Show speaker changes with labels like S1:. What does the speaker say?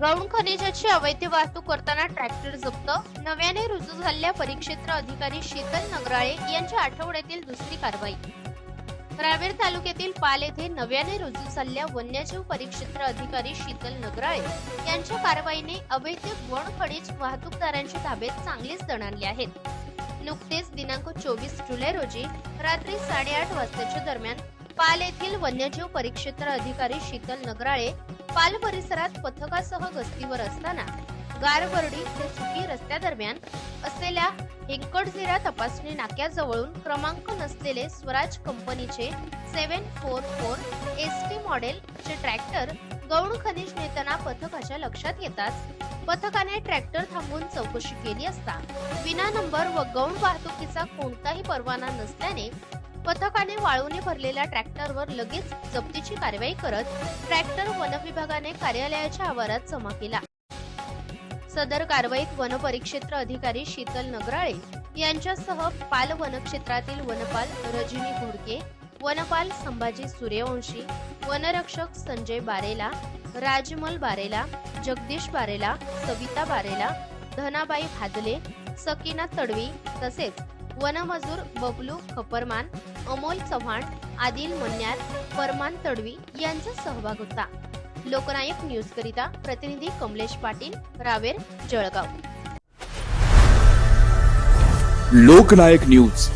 S1: गौण खनिजाची अवैध वाहतूक करताना ट्रॅक्टर जप्त. नव्याने रुजू झालेल्या परिक्षेत्र अधिकारी शीतल नगराळे यांच्या आठवड्यातील दुसरी कारवाई. रावेर तालुक्यातील पाल येथे नव्याने रुजू झालेल्या वन्यजीव परिक्षेत्र अधिकारी शीतल नगराळे यांच्या कारवाईने अवैध गण खनिज वाहतूकदारांच्या ताब्यात चांगलेच जण आणले आहेत. नुकतेच दिनांक चोवीस जुलै रोजी रात्री साडेआठ वाजताच्या दरम्यान पाल येथील वन्यजीव परिक्षेत्र अधिकारी शीतल नगराळे पाल परिसरात पथकासह गस्तीवर असताना गारबर्डी ते सुकी रस्त्यादरम्यान असलेल्या हेंकडझिरा तपासणी नाक्याजवळून क्रमांक नसलेले स्वराज कंपनीचे seven four four S T model चे ट्रॅक्टर गौण खनिज नेताना पथकाच्या लक्षात येताच पथकाने ट्रॅक्टर थांबवून चौकशी केली असता विना नंबर व गौण वाहतुकीचा कोणताही परवाना नसल्याने पथकाने वाळूने भरलेल्या ट्रॅक्टरवर लगेच जप्तीची कारवाई करत ट्रॅक्टर वन विभागाने कार्यालयाच्या आवारात जमा केला. सदर कारवाईत वनपरिक्षेत्र अधिकारी शीतल नगराळे यांच्यासह पाल वनक्षेत्रातील वनपाल रजनी घोडके वनपाल संभाजी सूर्यवंशी वनरक्षक संजय बारेला राजमल बारेला जगदीश बारेला सविता बारेला धनाबाई भादले सकीना तडवी तसेच वनमजूर बबलू खपरमान अमोल चव्हाण आदिल मन्यार परमान तडवी यांचा सहभाग होता. लोकनायक न्यूज करिता प्रतिनिधी कमलेश पाटील रावेर जळगाव.
S2: लोकनायक न्यूज.